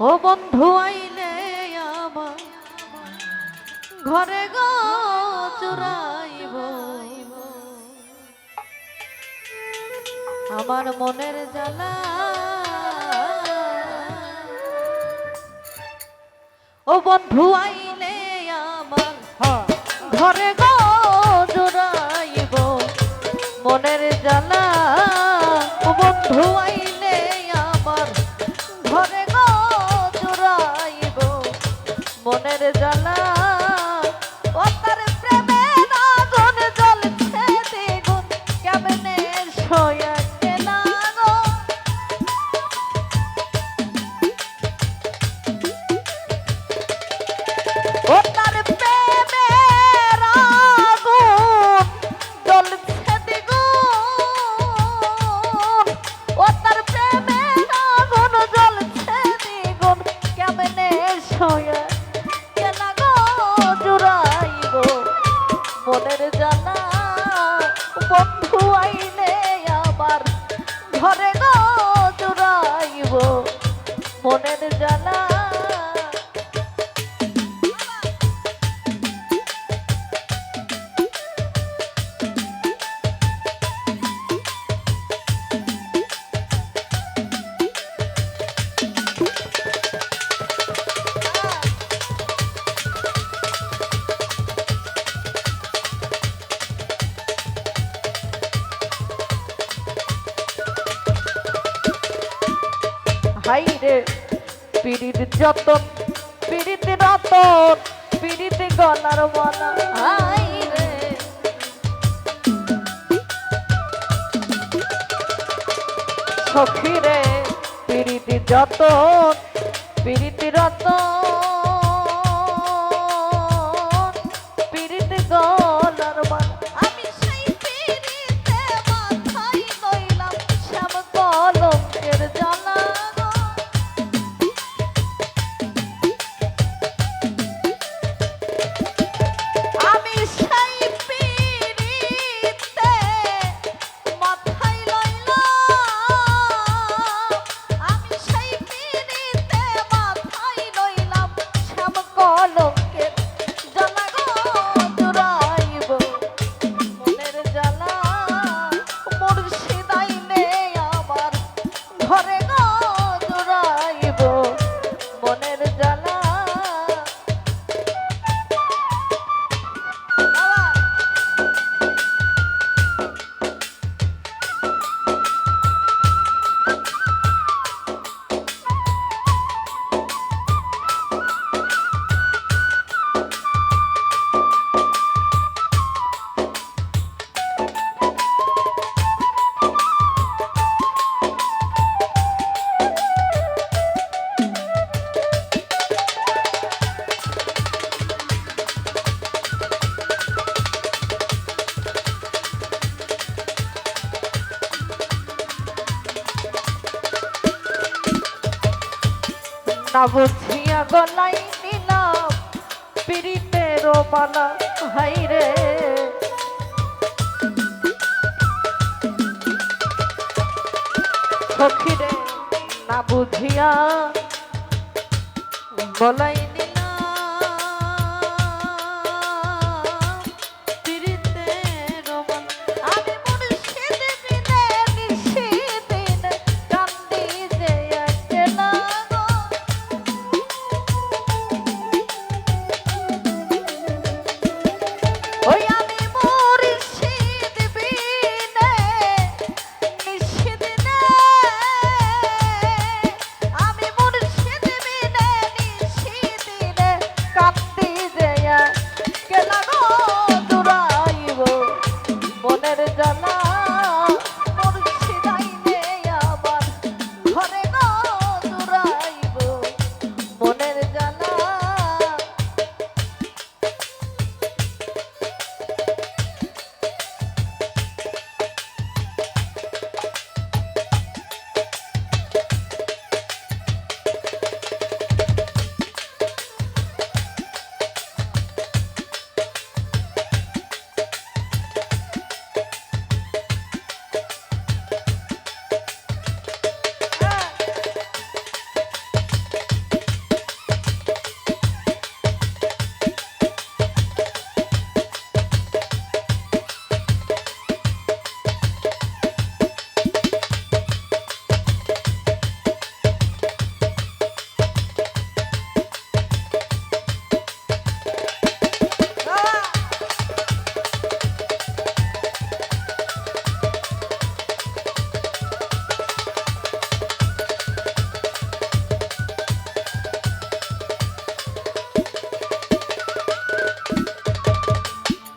ও বন্ধু আইলে আমার ঘরে গো চুরাইব। আমার মনের জ্বালা ও বন্ধু আইলে আমার হ্যাঁ। ঘরে গো হাইরে পিড়িত যতন পিড়িত রতন পিড়িত গলার বলা হাই সখিরে সখী রে পিড়িত যতন পিড়িত রতন কাবছিয়া গলাই নিলাম পিরিতের মালা হাইরে সখিরে না বুঝিয়া বলাই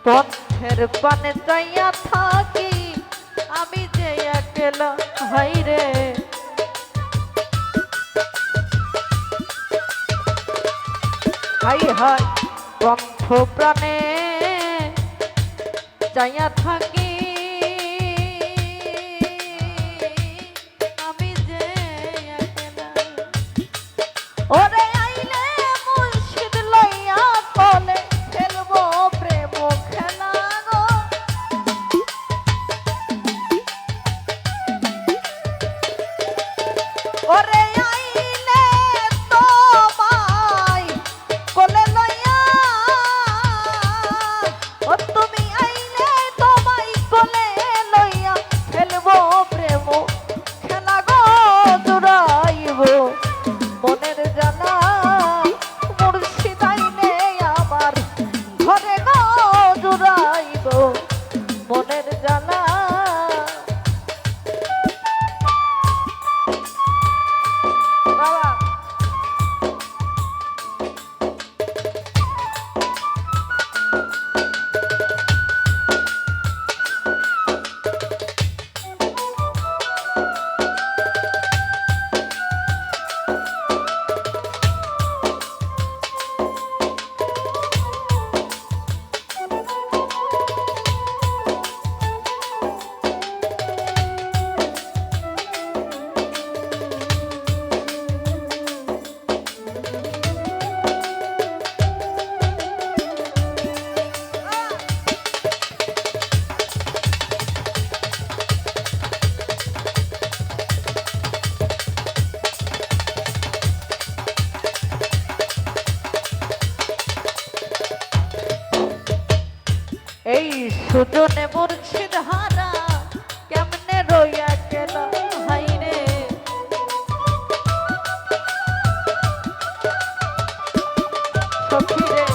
পথের পানে চাইয়া থাকি, আমি যে একলা, হাই রে। হাই হাই কণ্ঠ প্রাণে চাইয়া থাকি ¡Corre! ছুটনে মুর্শিদ হারা কেমনে রইয়া গেল হাইরে? সখিরে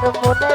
আমার মনে